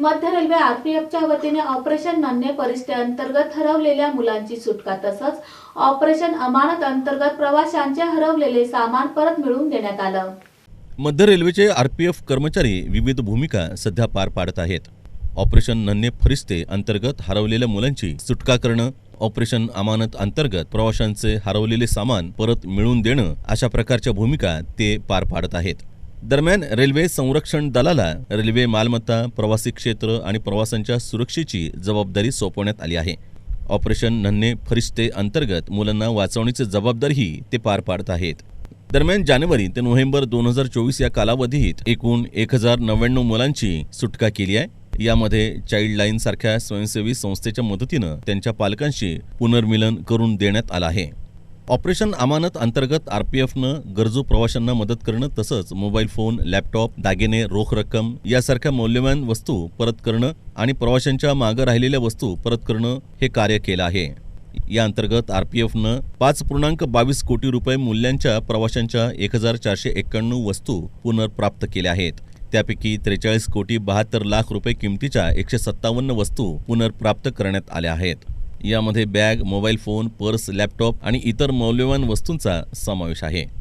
मध्य रेल्वे आरपीएफच्या वतीने ऑपरेशन नन्हे परिस्थे अंतर्गत हरवलेल्या मुलांची सुटका तसंच ऑपरेशन अमानत अंतर्गत प्रवाशांचे हरवलेले सामान परत मिळवून देण्यात आलं. मध्य रेल्वेचे आरपीएफ कर्मचारी विविध भूमिका सध्या पार पाडत आहेत. ऑपरेशन नन्हे फरिस्ते अंतर्गत हरवलेल्या मुलांची सुटका करणं ऑपरेशन अमानत अंतर्गत प्रवाशांचे हरवलेले सामान परत मिळवून देणं अशा प्रकारच्या भूमिका ते पार पाडत आहेत. दरम्यान रेल्वे संरक्षण दलाला रेल्वे मालमत्ता प्रवासी क्षेत्र आणि प्रवासांच्या सुरक्षेची जबाबदारी सोपवण्यात आली आहे. ऑपरेशन नन्हे फरिश्ते अंतर्गत मुलांना वाचवण्याची जबाबदारीही ते पार पाडत आहेत. दरम्यान जानेवारी ते नोव्हेंबर दोन हजार चोवीस या कालावधीत एकूण एक हजार नव्याण्णव मुलांची सुटका केली आहे. यामध्ये चाइल्ड लाईन सारख्या स्वयंसेवी संस्थेच्या मदतीनं त्यांच्या पालकांशी पुनर्मिलन करून देण्यात आलं आहे. ऑपरेशन अमानत अंतर्गत आरपीएफनं गरजू प्रवाशांना मदत करणं तसंच मोबाईल फोन लॅपटॉप दागिने रोख रक्कम यासारख्या मौल्यवान वस्तू परत करणं आणि प्रवाशांच्या मागं राहिलेल्या वस्तू परत करणं हे कार्य केलं आहे. या अंतर्गत आरपीएफनं पाच पूर्णांक बावीस कोटी रुपये मूल्यांच्या प्रवाशांच्या एक हजार चारशे एक्क्याण्णव वस्तू पुनर्प्राप्त केल्या आहेत. त्यापैकी त्रेचाळीस कोटी बहात्तर लाख रुपये किमतीच्या एकशे सत्तावन्न वस्तू पुनर्प्राप्त करण्यात आल्या आहेत. यामध्ये bag mobile phone purse laptop आणि इतर मौल्यवान वस्तूंचा समावेश आहे.